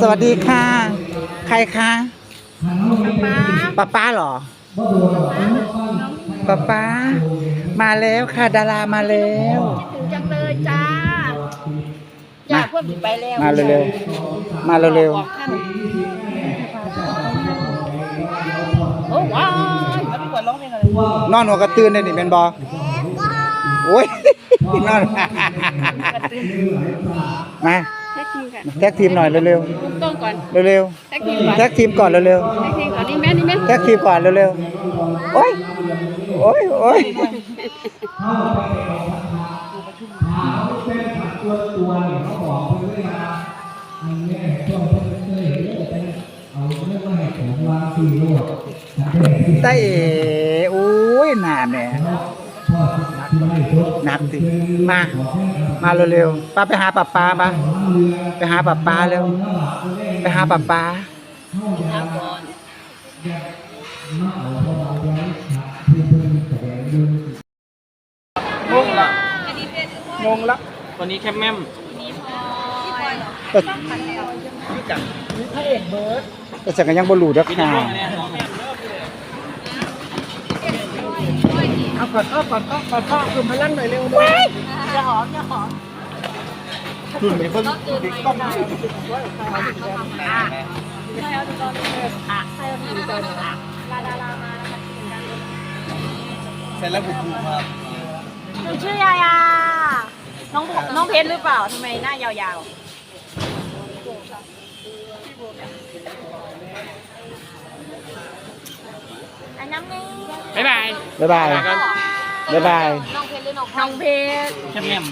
สวัสดีค่ะ ใครคะป้าป้าเหรอป้าป้า มาแล้วค่ะ ดารามาแล้ว ถึงจังเลยจ้าอยากเพิ่มไปแล้วมาเร็วๆมาเร็วออกท่านโอ้ว้ายเอาดีกว่าร้องเพลงอะไรๆนอนหัวกระตื้นได้นี่เป็นบอโอ้ยนอนมาแท็กทีมกันแท็กทีมหน่อยเร็วคุณต้องก่อนๆเร็วแท็กทีมก่อนๆแท็กทีมก่อนเร็วแท็กทีมก่อนนี่แม่นี่แม่ๆแท็กทีมก่อนเร็วๆโอ้ยโอ้ยโอ้ยไต้เอ๋อุ้ยหนาแหม่ห นักสิมา มาเร็วๆป้าไปหาป้าป้าปะไปหาป้าป้าเร็ว ไปหาป้าป้าง่งละงงละวันนี้แคมแม่มแต่แต่ฉันก็ยังบ่รู้เด้อค่ะเก่อนเอาก่อนเอาก่อนพ่อคือพลังหน่อยเร็วด้วยจะหอมจะหอมรุ่นนี้เพิ่งเด็กต้องใช่เอาดีก่อนอะใช่เอาดีก่อนอะลาดารามานะคะทีมกันเสร็จแล้วบุกบุกมาหนูชื่อยายา น้องบุน้องเพชรหรือเปล่าทำไมหน้ายาวๆอันน้ำไงบ๊ายบาย บ๊ายบาย บ๊ายบาย น้องเพชรหรือน้องน้องเพชร แคมแม่ม